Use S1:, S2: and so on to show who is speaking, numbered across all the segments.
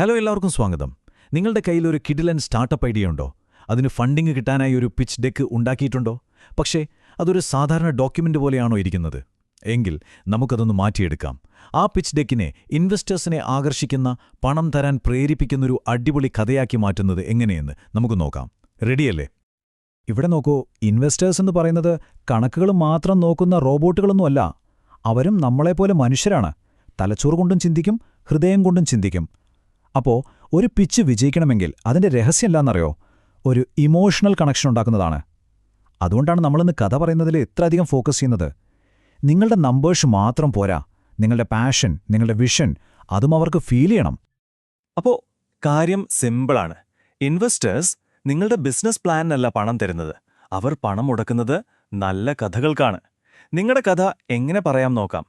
S1: Hello എല്ലാവർക്കും സ്വാഗതം. നിങ്ങളുടെ കയ്യിൽ ഒരു കിഡിലൻ സ്റ്റാർട്ടപ്പ് ഐഡിയ ഉണ്ടോ? അതിന് ഫണ്ടിങ് കിട്ടാനായി ഒരു പിച്ച് ഡെക്ക് ഉണ്ടാക്കിയിട്ടുണ്ടോ? പക്ഷേ അതൊരു സാധാരണ ഡോക്യുമെന്റ് പോലെയാണോ ഇരിക്കുന്നത്? എങ്കിൽ നമുക്കതൊന്ന് മാറ്റിയെടുക്കാം. ആ പിച്ച് ഡെക്കിനെ ഇൻവെസ്റ്റേഴ്സിനെ ആകർഷിക്കുന്ന പണം തരാൻ പ്രേരിപ്പിക്കുന്നൊരു അടിപൊളി കഥയാക്കി മാറ്റുന്നത് എങ്ങനെയെന്ന് നമുക്ക് നോക്കാം. റെഡിയല്ലേ
S2: ഇവിടെ നോക്കൂ ഇൻവെസ്റ്റേഴ്സ് എന്ന് പറയുന്നത് കണക്കുകൾ മാത്രം നോക്കുന്ന റോബോട്ടുകളൊന്നുമല്ല അവരും നമ്മളെപ്പോലെ മനുഷ്യരാണ്. തലച്ചോറ് കൊണ്ടും ചിന്തിക്കും ഹൃദയം കൊണ്ടും ചിന്തിക്കും. അപ്പോ ഒരു പിച്ച് വിജയിക്കണമെങ്കിൽ അതിന്റെ രഹസ്യം എന്താണെന്നറിയോ? ഒരു ഇമോഷണൽ കണക്ഷൻ ഉണ്ടാക്കുന്നതാണ്. അതുകൊണ്ടാണ് നമ്മളിന്ന് കഥ പറയുന്നതിൽ ഇത്രയധികം ഫോക്കസ് ചെയ്യുന്നത്. നിങ്ങളുടെ നമ്പേഴ്സ് മാത്രം പോരാ. നിങ്ങളുടെ പാഷൻ നിങ്ങളുടെ വിഷൻ അതും അവർക്ക് ഫീൽ ചെയ്യണം.
S3: അപ്പോ കാര്യം സിമ്പിളാണ് ഇൻവെസ്റ്റേഴ്സ് നിങ്ങളുടെ ബിസിനസ് പ്ലാനിനല്ല പണം തരുന്നത്. അവർ പണം മുടക്കുന്നത് നല്ല കഥകൾക്കാണ്. നിങ്ങളുടെ കഥ എങ്ങനെ പറയാം നോക്കാം.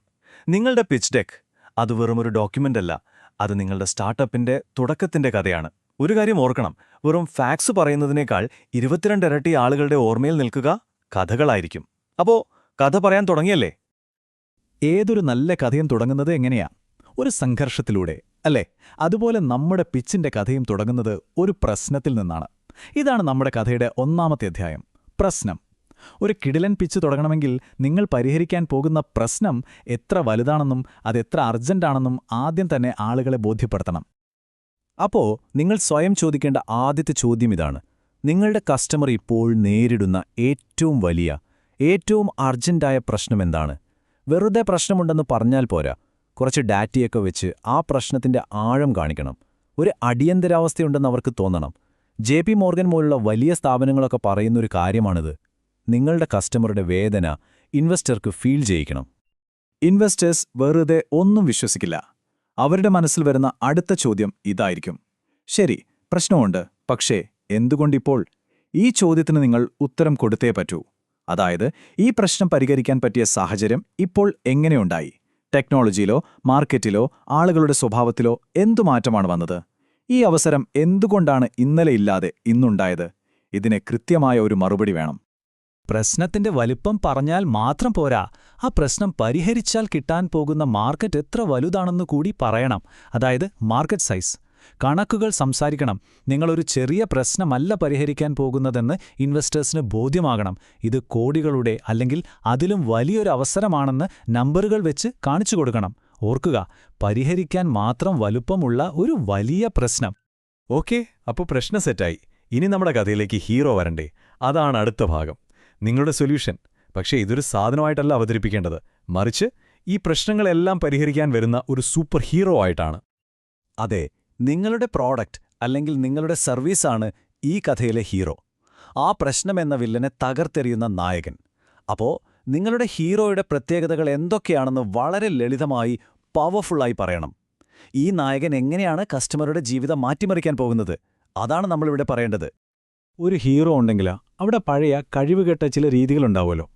S3: നിങ്ങളുടെ പിച്ച് ഡെക്ക് അത് വെറുമൊരു അല്ല. അത് നിങ്ങളുടെ സ്റ്റാർട്ടപ്പിന്റെ തുടക്കത്തിന്റെ കഥയാണ്. ഒരു കാര്യം ഓർക്കണം വെറും ഫാക്സ് പറയുന്നതിനേക്കാൾ ഇരുപത്തിരണ്ട് ഇരട്ടി ആളുകളുടെ ഓർമ്മയിൽ നിൽക്കുക കഥകളായിരിക്കും. അപ്പോ കഥ പറയാൻ തുടങ്ങിയല്ലേ?
S2: ഏതൊരു നല്ല കഥയും തുടങ്ങുന്നത് എങ്ങനെയാ? ഒരു സംഘർഷത്തിലൂടെ അല്ലേ? അതുപോലെ നമ്മുടെ പിച്ചിന്റെ കഥയും തുടങ്ങുന്നത് ഒരു പ്രശ്നത്തിൽ നിന്നാണ്. ഇതാണ് നമ്മുടെ കഥയുടെ ഒന്നാമത്തെ അധ്യായം പ്രശ്നം. ഒരു കിടിലൻ പിച്ച് തുടങ്ങണമെങ്കിൽ നിങ്ങൾ പരിഹരിക്കാൻ പോകുന്ന പ്രശ്നം എത്ര വലുതാണെന്നും അത് അതെത്ര അർജന്റാണെന്നും ആദ്യം തന്നെ ആളുകളെ ബോധ്യപ്പെടുത്തണം.
S1: അപ്പോ നിങ്ങൾ സ്വയം ചോദിക്കേണ്ട ആദ്യത്തെ ചോദ്യം ഇതാണ്. നിങ്ങളുടെ കസ്റ്റമർ ഇപ്പോൾ നേരിടുന്ന ഏറ്റവും വലിയ ഏറ്റവും അർജന്റായ പ്രശ്നം എന്താണ്? വെറുതെ പ്രശ്നമുണ്ടെന്ന് പറഞ്ഞാൽ പോരാ. കുറച്ച് ഡാറ്റയൊക്കെ വെച്ച് ആ പ്രശ്നത്തിന്റെ ആഴം കാണിക്കണം. ഒരു അടിയന്തരാവസ്ഥയുണ്ടെന്ന് അവർക്ക് തോന്നണം. ജെ പി മോർഗൻ പോലുള്ള വലിയ സ്ഥാപനങ്ങളൊക്കെ പറയുന്നൊരു കാര്യമാണിത്. നിങ്ങളുടെ കസ്റ്റമറുടെ വേദന ഇൻവെസ്റ്റർക്ക് ഫീൽ ചെയ്യിക്കണം.
S2: ഇൻവെസ്റ്റേഴ്സ് വെറുതെ ഒന്നും വിശ്വസിക്കില്ല. അവരുടെ മനസ്സിൽ വരുന്ന അടുത്ത ചോദ്യം ഇതായിരിക്കും. ശരി പ്രശ്നമുണ്ട്. പക്ഷേ എന്തുകൊണ്ടിപ്പോൾ? ഈ ചോദ്യത്തിന് നിങ്ങൾ ഉത്തരം കൊടുത്തേ പറ്റൂ. അതായത് ഈ പ്രശ്നം പരിഹരിക്കാൻ പറ്റിയ സാഹചര്യം ഇപ്പോൾ എങ്ങനെയുണ്ടായി? ടെക്നോളജിയിലോ മാർക്കറ്റിലോ ആളുകളുടെ സ്വഭാവത്തിലോ എന്തു മാറ്റമാണ് വന്നത്? ഈ അവസരം എന്തുകൊണ്ടാണ് ഇന്നലെ ഇല്ലാതെ ഇന്നുണ്ടായത്? ഇതിന് കൃത്യമായ ഒരു മറുപടി വേണം.
S1: പ്രശ്നത്തിന്റെ വലിപ്പം പറഞ്ഞാൽ മാത്രം പോരാ. ആ പ്രശ്നം പരിഹരിച്ചാൽ കിട്ടാൻ പോകുന്ന മാർക്കറ്റ് എത്ര വലുതാണെന്ന് കൂടി പറയണം. അതായത് മാർക്കറ്റ് സൈസ്. കണക്കുകൾ സംസാരിക്കണം. നിങ്ങളൊരു ചെറിയ പ്രശ്നമല്ല പരിഹരിക്കാൻ പോകുന്നതെന്ന് ഇൻവെസ്റ്റേഴ്സിന് ബോധ്യമാകണം. ഇത് കോടികളുടെ അല്ലെങ്കിൽ അതിലും വലിയൊരു അവസരമാണെന്ന് നമ്പറുകൾ വെച്ച് കാണിച്ചു കൊടുക്കണം. ഓർക്കുക പരിഹരിക്കാൻ മാത്രം വലുപ്പമുള്ള ഒരു വലിയ പ്രശ്നം.
S3: ഓക്കെ അപ്പോൾ പ്രശ്നം സെറ്റായി. ഇനി നമ്മുടെ കഥയിലേക്ക് ഹീറോ വരണ്ടേ. അതാണ് അടുത്ത ഭാഗം. നിങ്ങളുടെ സൊല്യൂഷൻ. പക്ഷേ ഇതൊരു സാധനമായിട്ടല്ല അവതരിപ്പിക്കേണ്ടത്. മറിച്ച് ഈ പ്രശ്നങ്ങളെല്ലാം പരിഹരിക്കാൻ വരുന്ന ഒരു സൂപ്പർ ഹീറോ ആയിട്ടാണ്.
S1: അതെ നിങ്ങളുടെ പ്രോഡക്റ്റ് അല്ലെങ്കിൽ നിങ്ങളുടെ സർവീസാണ് ഈ കഥയിലെ ഹീറോ. ആ പ്രശ്നമെന്ന വില്ലനെ തകർത്തെറിയുന്ന നായകൻ. അപ്പോൾ നിങ്ങളുടെ ഹീറോയുടെ പ്രത്യേകതകൾ എന്തൊക്കെയാണെന്ന് വളരെ ലളിതമായി പവർഫുള്ളായി പറയണം. ഈ നായകൻ എങ്ങനെയാണ് കസ്റ്റമറുടെ ജീവിതം മാറ്റിമറിക്കാൻ പോകുന്നത്? അതാണ് നമ്മളിവിടെ പറയേണ്ടത്.
S2: ഒരു ഹീറോ ഉണ്ടെങ്കിൽ അവിടെ പഴയ കഴിവുകെട്ട ചില രീതികളുണ്ടാവുമല്ലോ.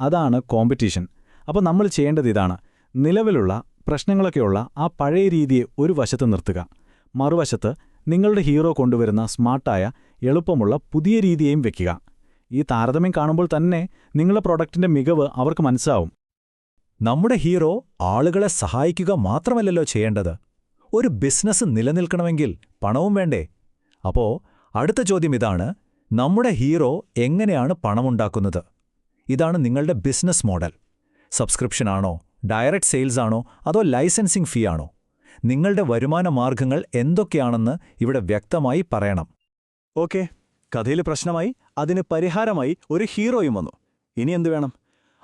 S2: അതാണ് കോമ്പറ്റീഷൻ അപ്പോൾ നമ്മൾ ചെയ്യേണ്ടത് ഇതാണ്. നിലവിലുള്ള പ്രശ്നങ്ങളൊക്കെയുള്ള ആ പഴയ രീതിയെ ഒരു വശത്ത് നിർത്തുക. മറുവശത്ത് നിങ്ങളുടെ ഹീറോ കൊണ്ടുവരുന്ന സ്മാർട്ടായ എളുപ്പമുള്ള പുതിയ രീതിയെയും വെക്കുക. ഈ താരതമ്യം കാണുമ്പോൾ തന്നെ നിങ്ങളുടെ പ്രൊഡക്റ്റിന്റെ മികവ് അവർക്ക് മനസ്സാവും
S1: നമ്മുടെ ഹീറോ ആളുകളെ സഹായിക്കുക മാത്രമല്ലല്ലോ ചെയ്യേണ്ടത്. ഒരു ബിസിനസ് നിലനിൽക്കണമെങ്കിൽ പണവും വേണ്ടേ? അപ്പോ അടുത്ത ചോദ്യം ഇതാണ് നമ്മുടെ ഹീറോ എങ്ങനെയാണ് പണമുണ്ടാക്കുന്നത്? ഇതാണ് നിങ്ങളുടെ ബിസിനസ് മോഡൽ. സബ്സ്ക്രിപ്ഷനാണോ ഡയറക്റ്റ് സെയിൽസ് ആണോ? അതോ ലൈസൻസിംഗ് ഫീ ആണോ? നിങ്ങളുടെ വരുമാന മാർഗങ്ങൾ എന്തൊക്കെയാണെന്ന് ഇവിടെ വ്യക്തമായി പറയണം.
S2: ഓക്കെ കഥയിൽ പ്രശ്നമായി അതിന് പരിഹാരമായി ഒരു ഹീറോയും വന്നു. ഇനി എന്തു വേണം?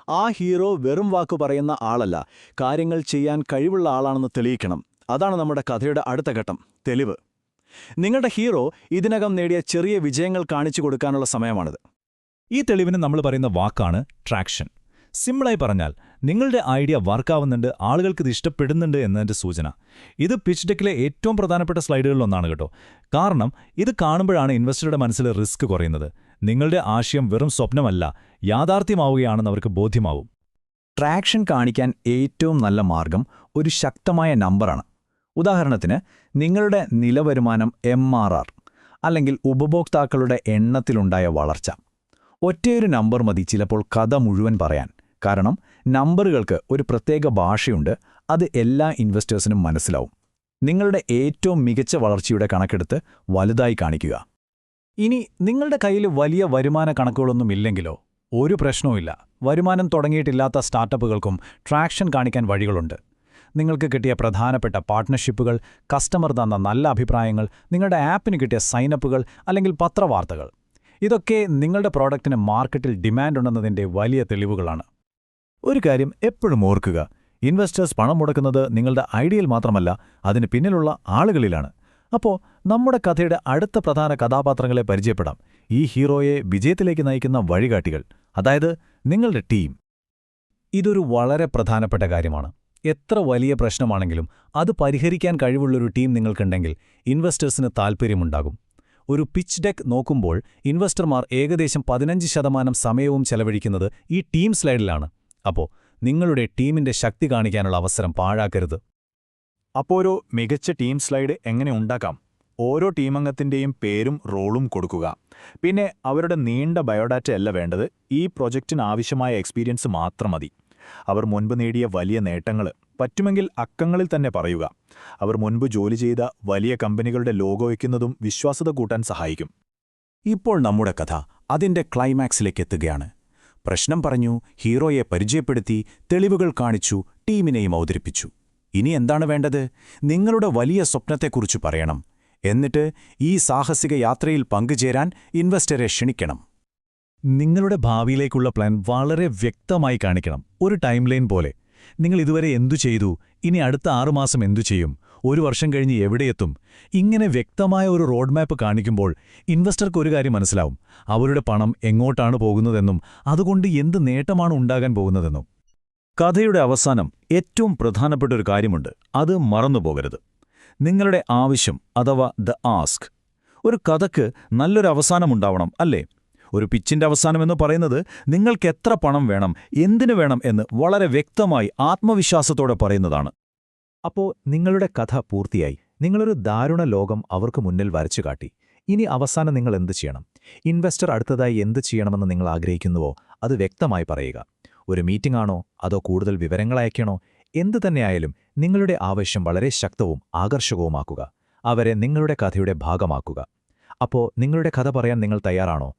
S2: ആ ഹീറോ വെറും വാക്ക് പറയുന്ന ആളല്ല. കാര്യങ്ങൾ ചെയ്യാൻ കഴിവുള്ള ആളാണെന്ന് തെളിയിക്കണം. അതാണ് നമ്മുടെ കഥയുടെ അടുത്ത ഘട്ടം. തെളിവ്. നിങ്ങളുടെ ഹീറോ ഇതിനകം നേടിയ ചെറിയ വിജയങ്ങൾ കാണിച്ചു കൊടുക്കാനുള്ള സമയമാണിത്.
S1: ഈ തെളിവിന് നമ്മൾ പറയുന്ന വാക്കാണ് ട്രാക്ഷൻ. സിമ്പിളായി പറഞ്ഞാൽ നിങ്ങളുടെ ഐഡിയ വർക്കാവുന്നുണ്ട് ആളുകൾക്ക് ഇത് ഇഷ്ടപ്പെടുന്നുണ്ട് എന്നതിന്റെ സൂചന. ഇത് പിച്ച് ഡെക്കിലെ ഏറ്റവും പ്രധാനപ്പെട്ട സ്ലൈഡുകളിലൊന്നാണ് കേട്ടോ. കാരണം ഇത് കാണുമ്പോഴാണ് ഇൻവെസ്റ്ററുടെ മനസ്സിൽ റിസ്ക് കുറയുന്നത്. നിങ്ങളുടെ ആശയം വെറും സ്വപ്നമല്ല യാഥാർത്ഥ്യമാവുകയാണെന്ന് അവർക്ക് ബോധ്യമാവും.
S2: ട്രാക്ഷൻ കാണിക്കാൻ ഏറ്റവും നല്ല മാർഗം ഒരു ശക്തമായ നമ്പറാണ്. ഉദാഹരണത്തിന് നിങ്ങളുടെ നിലവരുമാനം എം ആർ ആർ അല്ലെങ്കിൽ ഉപഭോക്താക്കളുടെ എണ്ണത്തിലുണ്ടായ വളർച്ച. ഒറ്റയൊരു നമ്പർ മതി ചിലപ്പോൾ കഥ മുഴുവൻ പറയാൻ. കാരണം നമ്പറുകൾക്ക് ഒരു പ്രത്യേക ഭാഷയുണ്ട് അത് എല്ലാ ഇൻവെസ്റ്റേഴ്സിനും മനസ്സിലാവും. നിങ്ങളുടെ ഏറ്റവും മികച്ച വളർച്ചയുടെ കണക്കെടുത്ത് വലുതായി കാണിക്കുക.
S1: ഇനി നിങ്ങളുടെ കയ്യിൽ വലിയ വരുമാന കണക്കുകളൊന്നുമില്ലെങ്കിലോ ഒരു പ്രശ്നവുമില്ല. വരുമാനം തുടങ്ങിയിട്ടില്ലാത്ത സ്റ്റാർട്ടപ്പുകൾക്കും ട്രാക്ഷൻ കാണിക്കാൻ വഴികളുണ്ട്. നിങ്ങൾക്ക് കിട്ടിയ പ്രധാനപ്പെട്ട പാർട്ട്ണർഷിപ്പുകൾ കസ്റ്റമർ തന്ന നല്ല അഭിപ്രായങ്ങൾ നിങ്ങളുടെ ആപ്പിന് കിട്ടിയ സൈനപ്പുകൾ അല്ലെങ്കിൽ പത്രവാർത്തകൾ. ഇതൊക്കെ നിങ്ങളുടെ പ്രോഡക്റ്റിന് മാർക്കറ്റിൽ ഡിമാൻഡ് ഉണ്ടെന്നതിന്റെ വലിയ തെളിവുകളാണ്.
S2: ഒരു കാര്യം എപ്പോഴും ഓർക്കുക ഇൻവെസ്റ്റേഴ്സ് പണം മുടക്കുന്നത് നിങ്ങളുടെ ഐഡിയയിൽ മാത്രമല്ല അതിന് പിന്നിലുള്ള ആളുകളിലാണ്. അപ്പോൾ നമ്മുടെ കഥയുടെ അടുത്ത പ്രധാന കഥാപാത്രങ്ങളെ പരിചയപ്പെടാം. ഈ ഹീറോയെ വിജയത്തിലേക്ക് നയിക്കുന്ന വഴികാട്ടികൾ അതായത് നിങ്ങളുടെ ടീം
S1: ഇതൊരു വളരെ പ്രധാനപ്പെട്ട കാര്യമാണ്. എത്ര വലിയ പ്രശ്നമാണെങ്കിലും അത് പരിഹരിക്കാൻ കഴിവുള്ളൊരു ടീം നിങ്ങൾക്കുണ്ടെങ്കിൽ ഇൻവെസ്റ്റേഴ്സിന് താൽപ്പര്യമുണ്ടാകും. ഒരു പിച്ച് ഡെക്ക് നോക്കുമ്പോൾ ഇൻവെസ്റ്റർമാർ ഏകദേശം പതിനഞ്ച് ശതമാനം സമയവും ചെലവഴിക്കുന്നത് ഈ ടീം സ്ലൈഡിലാണ്. അപ്പോൾ നിങ്ങളുടെ ടീമിന്റെ ശക്തി കാണിക്കാനുള്ള അവസരം പാഴാക്കരുത്.
S2: അപ്പോൾ ഒരു മികച്ച ടീം സ്ലൈഡ് എങ്ങനെ ഉണ്ടാക്കാം? ഓരോ ടീമംഗത്തിന്റെയും പേരും റോളും കൊടുക്കുക. പിന്നെ അവരുടെ നീണ്ട ബയോഡാറ്റ അല്ല വേണ്ടത് ഈ പ്രൊജക്റ്റിന് ആവശ്യമായ എക്സ്പീരിയൻസ് മാത്രം മതി. അവർ മുൻപ് നേടിയ വലിയ നേട്ടങ്ങൾ പറ്റുമെങ്കിൽ അക്കങ്ങളിൽ തന്നെ പറയുക. അവർ മുൻപ് ജോലി ചെയ്ത വലിയ കമ്പനികളുടെ ലോഗോ വയ്ക്കുന്നതും വിശ്വാസത കൂട്ടാൻ സഹായിക്കും.
S4: ഇപ്പോൾ നമ്മുടെ കഥ അതിന്റെ ക്ലൈമാക്സിലേക്ക് എത്തുകയാണ്. പ്രശ്നം പറഞ്ഞു ഹീറോയെ പരിചയപ്പെടുത്തി തെളിവുകൾ കാണിച്ചു ടീമിനെയും അവതരിപ്പിച്ചു. ഇനി എന്താണ് വേണ്ടത്? നിങ്ങളുടെ വലിയ സ്വപ്നത്തെക്കുറിച്ച് പറയണം. എന്നിട്ട് ഈ സാഹസിക യാത്രയിൽ പങ്കുചേരാൻ ഇൻവെസ്റ്ററെ ക്ഷണിക്കണം.
S1: നിങ്ങളുടെ ഭാവിയിലേക്കുള്ള പ്ലാൻ വളരെ വ്യക്തമായി കാണിക്കണം. ഒരു ടൈം ലൈൻ പോലെ. നിങ്ങൾ ഇതുവരെ എന്തു ചെയ്തു? ഇനി അടുത്ത ആറുമാസം എന്തു ചെയ്യും? ഒരു വർഷം കഴിഞ്ഞ് എവിടെയെത്തും ഇങ്ങനെ വ്യക്തമായ ഒരു റോഡ് മാപ്പ് കാണിക്കുമ്പോൾ ഇൻവെസ്റ്റർക്ക് ഒരു കാര്യം മനസ്സിലാവും. അവരുടെ പണം എങ്ങോട്ടാണ് പോകുന്നതെന്നും അതുകൊണ്ട് എന്ത് നേട്ടമാണ് ഉണ്ടാകാൻ പോകുന്നതെന്നും.
S2: കഥയുടെ അവസാനം ഏറ്റവും പ്രധാനപ്പെട്ട ഒരു കാര്യമുണ്ട്. അത് മറന്നുപോകരുത്. നിങ്ങളുടെ ആവശ്യം അഥവാ ദ ആസ്ക് ഒരു കഥയ്ക്ക് നല്ലൊരു അവസാനമുണ്ടാവണം അല്ലേ? ഒരു പിച്ചിന്റെ അവസാനമെന്ന് പറയുന്നത് നിങ്ങൾക്ക് എത്ര പണം വേണം എന്തിനു വേണം എന്ന് വളരെ വ്യക്തമായി ആത്മവിശ്വാസത്തോടെ പറയുന്നതാണ്. അപ്പോൾ നിങ്ങളുടെ കഥ പൂർത്തിയായി. നിങ്ങളൊരു ദാരുണ ലോകം അവർക്ക് മുന്നിൽ വരച്ചു കാട്ടി. ഇനി അവസാനം നിങ്ങൾ എന്ത് ചെയ്യണം? ഇൻവെസ്റ്റർ അടുത്തതായി എന്ത് ചെയ്യണമെന്ന് നിങ്ങൾ ആഗ്രഹിക്കുന്നുവോ? അത് വ്യക്തമായി പറയുക. ഒരു മീറ്റിംഗ് ആണോ? അതോ കൂടുതൽ വിവരങ്ങൾ അയക്കണോ? എന്തു തന്നെയായാലും നിങ്ങളുടെ ആവശ്യം വളരെ ശക്തവും ആകർഷകവുമാക്കുക. അവരെ നിങ്ങളുടെ കഥയുടെ ഭാഗമാക്കുക. അപ്പോൾ നിങ്ങളുടെ കഥ പറയാൻ നിങ്ങൾ തയ്യാറാണോ?